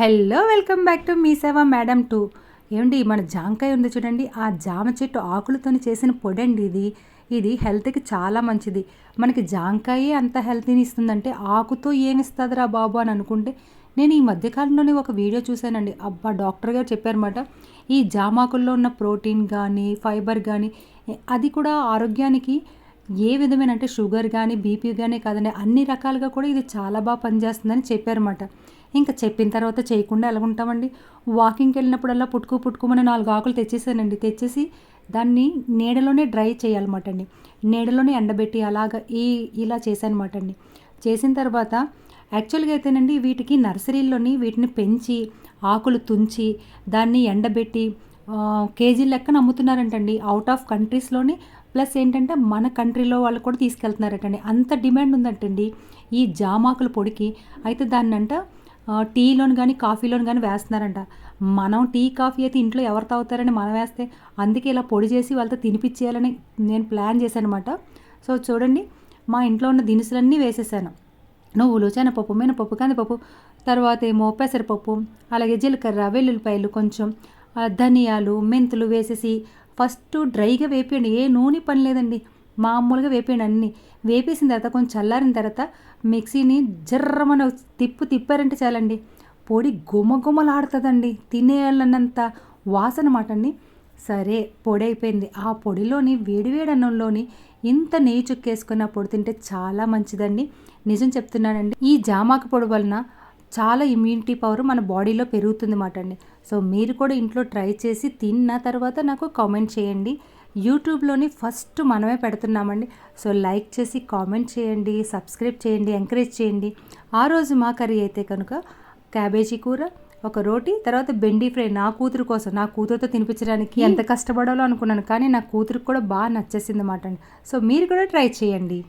Hello welcome back to Mee Seva madam too. ఏమండి మన జామకాయ ఉంది చూడండి ఆ జామ చెట్టు ఆకులతో చేసిన పొడి అండి ఇది. ఇది హెల్త్కి చాలా మంచిది. మనకి జామకాయే అంత హెల్తీని ఇస్తుందంటే ఆకుతో ఏమిస్తుందిరా బాబు అని అనుకుంటే నేను ఈ మధ్యకాలంలోనే ఒక వీడియో చూశానండి. అబ్బా డాక్టర్ గారు చెప్పారన్నమాట ఈ జామాకుల్లో ఉన్న ప్రోటీన్ కానీ ఫైబర్ కానీ అది కూడా ఆరోగ్యానికి ఏ విధమైన అంటే షుగర్ కానీ బీపీ కానీ కాదండి అన్ని రకాలుగా కూడా ఇది చాలా బాగా పనిచేస్తుందని చెప్పారన్నమాట. ఇంకా చెప్పిన తర్వాత చేయకుండా ఎలా ఉంటామండి? వాకింగ్కి వెళ్ళినప్పుడల్లా పుట్టుకు పుట్టుకోమని నాలుగు ఆకులు తెచ్చేసానండి. తెచ్చేసి దాన్ని నీడలోనే డ్రై చేయాలన్నమాట అండి నీడలోనే ఎండబెట్టి అలాగ ఈ ఇలా చేశానమాట అండి చేసిన తర్వాత యాక్చువల్గా అయితేనండి వీటికి నర్సరీల్లోని వీటిని పెంచి ఆకులు తుంచి దాన్ని ఎండబెట్టి కేజీ లెక్కన అమ్ముతున్నారంటండి. అవుట్ ఆఫ్ కంట్రీస్లోని ప్లస్ ఏంటంటే మన కంట్రీలో వాళ్ళు కూడా తీసుకెళ్తున్నారటండి. అంత డిమాండ్ ఉందంటండి ఈ జామాకుల పొడికి. అయితే దాన్ని అంట టీలోని కానీ కాఫీలోని కానీ వేస్తున్నారంట. మనం టీ కాఫీ అయితే ఇంట్లో ఎవరు తాగుతారని మనం వేస్తే అందుకే ఇలా పొడి చేసి వాళ్ళతో తినిపించేయాలని నేను ప్లాన్ చేశాను అనమాట సో చూడండి మా ఇంట్లో ఉన్న దినుసులన్నీ వేసేసాను. నువ్వులు శనగపప్పు మినపప్పు కందిపప్పు తర్వాత ఏమో పెసరపప్పు అలాగే జీలకర్ర వెల్లుల్లిపాయలు కొంచెం ధనియాలు మెంతులు వేసేసి ఫస్ట్ డ్రైగా వేపేయండి. ఏ నూనె పని లేదండి. మామూలుగా వేపేయండి అన్నీ. వేపేసిన తర్వాత కొంచెం చల్లారిన తర్వాత మిక్సీని జర్రమని తిప్పు తిప్పారంటే చాలండి. పొడి గుమగుమలాడుతుందండి తినేయాలన్నంత వాసన మాట అండి సరే పొడి అయిపోయింది. ఆ పొడిలోని వేడివేడి అన్నంలోని ఇంత నెయ్యి చుక్కేసుకున్న పొడి తింటే చాలా మంచిదండి. నిజం చెప్తున్నానండి. ఈ జామాకు పొడి వలన చాలా ఇమ్యూనిటీ పవర్ మన బాడీలో పెరుగుతుంది మాట అండి. సో మీరు కూడా ఇంట్లో ట్రై చేసి తిన్న తర్వాత నాకు కామెంట్ చేయండి. యూట్యూబ్లోని ఫస్ట్ మనమే పెడుతున్నామండి. సో లైక్ చేసి కామెంట్ చేయండి సబ్స్క్రైబ్ చేయండి ఎంకరేజ్ చేయండి. ఆ రోజు మా కర్రీ అయితే కనుక క్యాబేజీ కూర ఒక రోటీ తర్వాత బెండి ఫ్రై నా కూతురు కోసం నా కూతురుతో తినిపించడానికి ఎంత కష్టపడాలో అనుకున్నాను. కానీ నా కూతురికి కూడా బాగా నచ్చేసింది అన్నమాట అండి. సో మీరు కూడా ట్రై చేయండి.